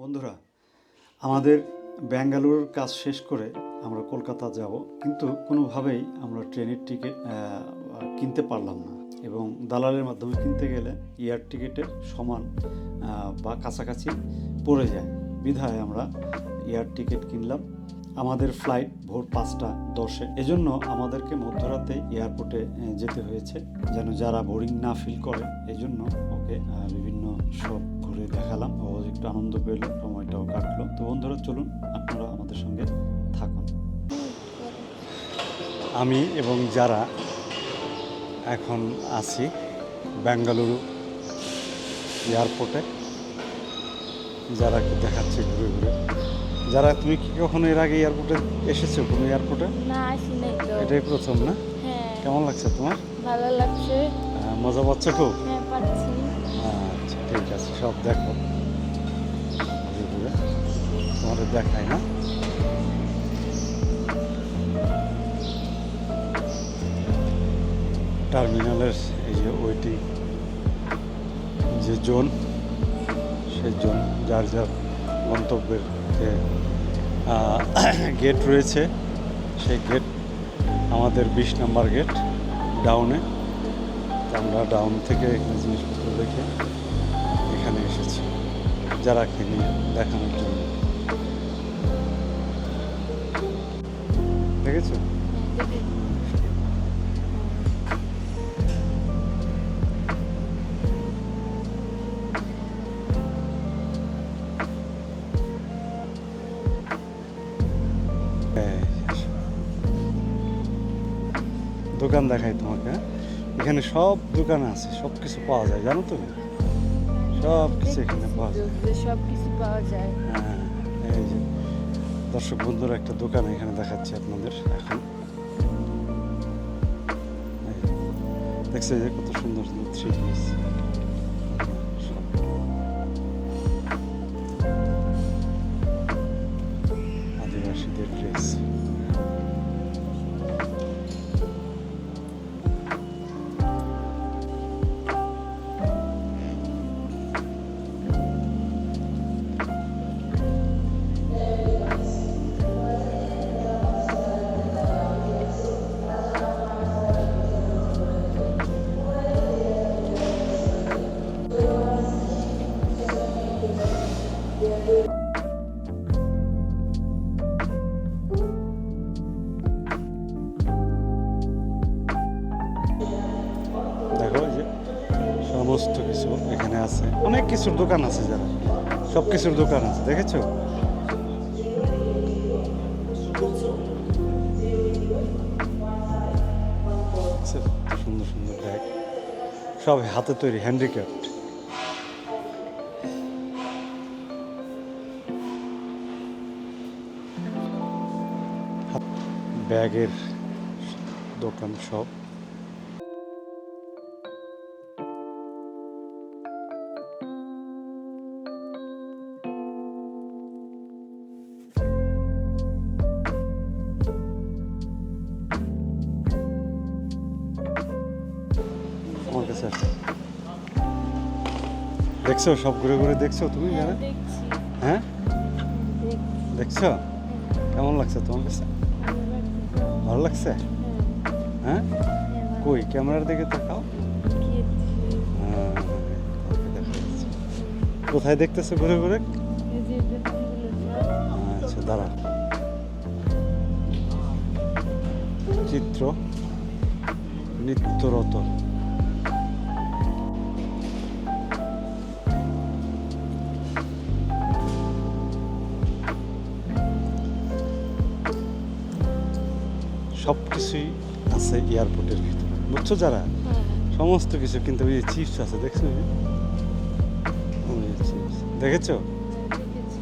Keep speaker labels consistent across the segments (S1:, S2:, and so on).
S1: বন্ধুরা, আমাদের ব্যাঙ্গালোর কাজ শেষ করে আমরা কলকাতা যাব, কিন্তু কোনোভাবেই আমরা ট্রেনের টিকিট কিনতে পারলাম না এবং দালালের মাধ্যমে কিনতে গেলে এয়ার টিকিটের সমান বা কাছাকাছি পড়ে যায়। বিধায় আমরা এয়ার টিকিট কিনলাম। আমাদের ফ্লাইট ভোর পাঁচটা দশে। এজন্য আমাদেরকে মধ্যরাতে এয়ারপোর্টে যেতে হয়েছে, যেন যারা বোরিং না ফিল করে, এজন্য ওকে বিভিন্ন সব ঘুরে দেখালাম। ও একটু আনন্দ পেল, সময়টাও কাটলো। তো বন্ধুরা, চলুন, আপনারা আমাদের সঙ্গে থাকুন। আমি এবং যারা এখন আছি বেঙ্গালুরু এয়ারপোর্টে যারাকে দেখাচ্ছে ঘুরে ঘুরে। যারা তুমি কি কখনো এর আগে এয়ারপোর্টে এসেছ কোনো এয়ারপোর্টে
S2: না আসি নাই তো।
S1: এটাই প্রথম না?
S2: হ্যাঁ।
S1: কেমন লাগছে তোমার?
S2: ভালো লাগছে।
S1: মজা পাচ্ছ খুব?
S2: হ্যাঁ পাচ্ছি।
S1: আচ্ছা ঠিক আছে সব দেখো। তোমাদের দেখায় না? টার্মিনালের এই যে ওয়েটিং যে জোন সেই জোন যার যার গন্তব্যের যে গেট রয়েছে। সেই গেট আমাদের বিশ নাম্বার গেট ডাউনে আমরা ডাউন থেকে এখানে জিনিসপত্র দেখে এখানে এসেছি যারা কিনে দেখানোর জন্য। দেখেছ। দোকান দেখাই তোমাকে হ্যাঁ? এখানে সব দোকান আছে সব কিছু পাওয়া যায় জানো তুমি? সব কিছু এখানে পাওয়া যায়।
S2: সব কিছু পাওয়া যায়।
S1: হ্যাঁ এই যে দর্শক বন্ধুর একটা দোকান এখানে দেখাচ্ছি আপনাদের এখন। দেখছে যে কত সুন্দর সুন্দর থ্রি পিস সমস্ত কিছু এখানে আছে। অনেক কিছুর দোকান আছে যারা। সব কিছুর দোকান আছে, দেখেছ? সুন্দর সুন্দর ব্যাগ সব হাতে তৈরি হ্যান্ডিক্রাফট ব্যাগের দোকান সব। কাছে আছে দেখছ সব ঘুরে ঘুরে দেখছ তুমি
S2: হ্যাঁ
S1: হ্যাঁ?
S2: দেখছ।
S1: কেমন লাগছে তোমার কাছে?
S2: ভালো লাগছে। হ্যাঁ।
S1: কই ক্যামেরার দিকে তাকাও। হ্যাঁ। কোথায় দেখতেছো ঘুরে ঘুরে? আচ্ছা দাঁড়া চিত্র নিত্যরত কিছুই আছে এয়ারপোর্টের ভিতরে। বুঝছ যারা?
S2: হ্যাঁ,
S1: সমস্ত কিছু কিন্তু ওই চিপস আছে দেখছ? চিপস দেখেছ
S2: দেখেছি।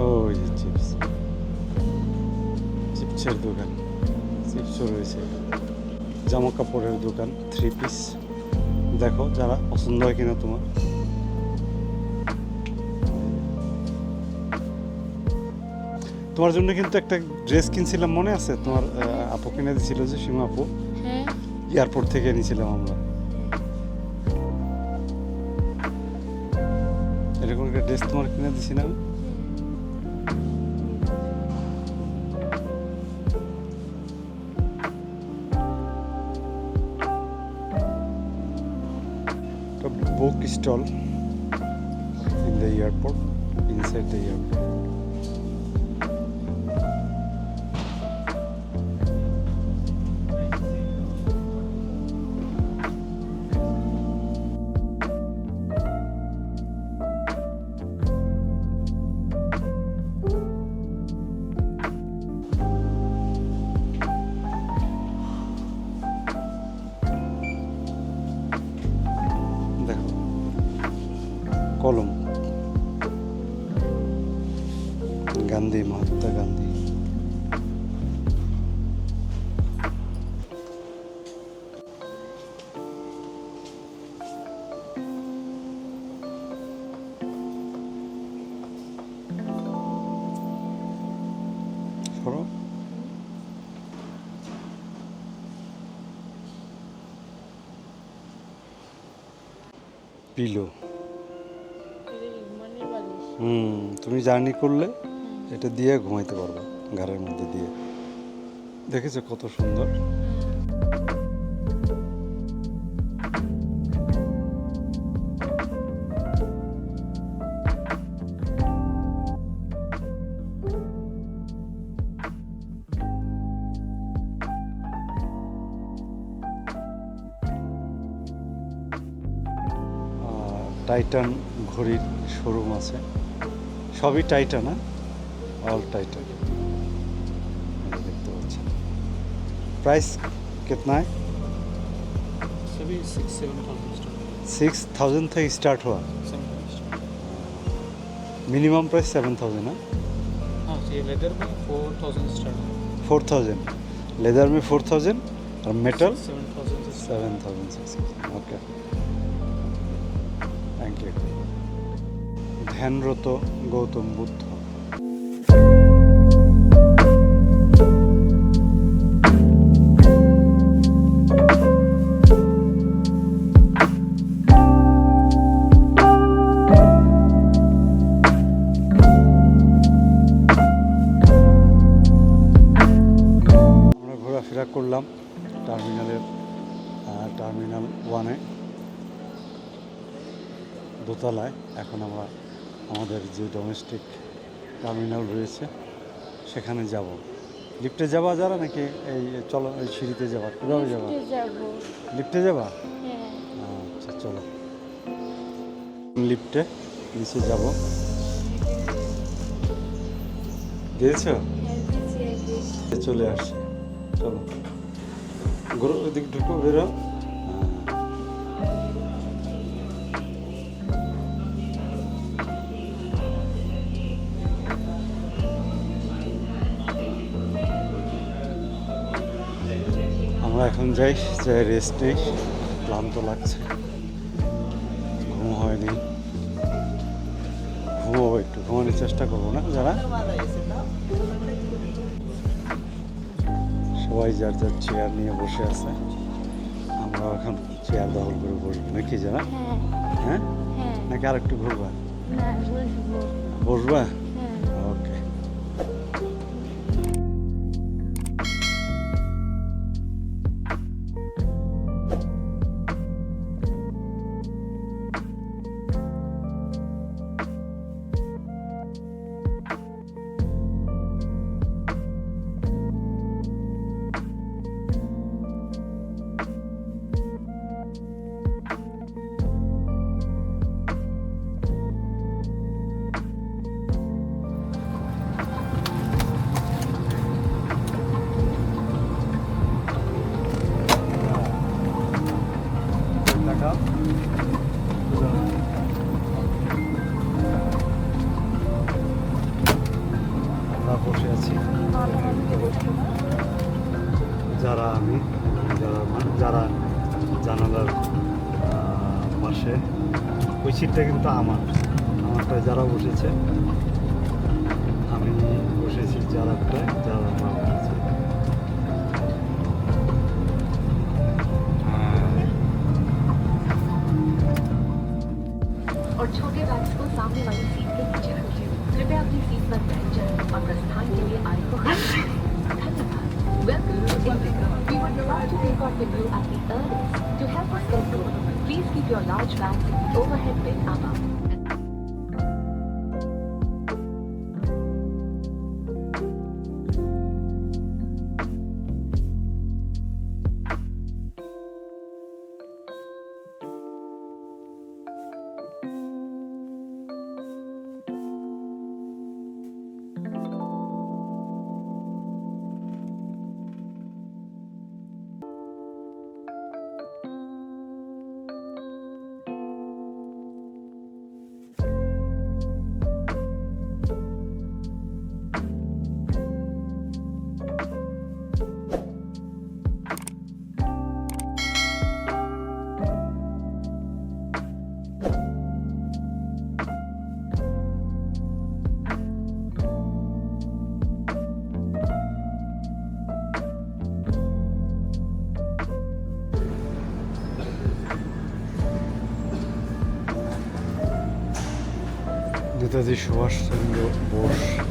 S1: ওই যে চিপস চিপসের দোকান। চিপসও রয়েছে। জামা কাপড়ের দোকান থ্রি পিস দেখো যারা পছন্দ হয় কিনা তোমার। তোমার জন্য কিন্তু একটা ড্রেস কিনছিলাম মনে আছে? তোমার আপু কিনে দিছিল যে সীমা আপু।
S2: হ্যাঁ।
S1: এয়ারপোর্ট থেকে এনেছিলাম আমরা। এরকম একটা ড্রেস তোমার কিনে দিছি না? আমি? একটা book stall in the airport inside the airport
S2: Gandhi pillow
S1: hmm তুমি জার্নি করলে? এটা দিয়ে ঘুমাইতে পারবে, ঘরের মধ্যে দিয়ে। দেখেছ কত সুন্দর? টাইটান ঘড়ির শোরুম আছে। সবই টাইটান না অল টাইটান দেখতে পাচ্ছেন প্রাইস कितना है
S3: सभी six seven thousand start
S1: six thousand থেকে स्टार्ट हुआ
S3: seven thousand
S1: minimum price seven thousand है
S3: हाँ ये लेदर में फोर थाउजेंड स्टार्ट है
S1: फोर थाउजेंड लेदर में फोर थाउजेंड और मेटल
S3: सेवन थाउजेंड से
S1: seven thousand six okay thank you ধ্যানরত Gautam Buddha terminal ওয়ানে দোতলায় এখন আমরা আমাদের যে ডোমেস্টিক টার্মিনাল রয়েছে সেখানে যাব। লিফটে যাওয়া যারা নাকি এই চলো এই সিঁড়িতে যাওয়া কীভাবে যাওয়া
S2: লিফটে যাব।
S1: যাবা?
S2: হ্যাঁ।
S1: আচ্ছা চলো। লিফটে নিচে যাব। দিয়েছ
S2: হ্যাঁ
S1: চলে আসছে। চলো। ঘুরো ওদিক ঢুকো, বেরো। আমরা এখন যাই যাই রেস্ট নেই, ক্লান্ত লাগছে। ঘুম হয়নি। ঘুমোবো একটু, ঘুমানোর চেষ্টা করব না, যারা সবাই যার যার চেয়ার নিয়ে বসে আছে আমরা এখন চেয়ার দখল করে বসবো। নাকি যারা
S2: হ্যাঁ।
S1: হ্যাঁ?
S2: হ্যাঁ।
S1: নাকি আর একটু ঘুরবা
S2: বসবো?
S1: সিটটা কিন্তু আমার আমারটা যারা বসেছে।
S4: overhead bin aber. Burada da şu
S1: var. Sendo Bor.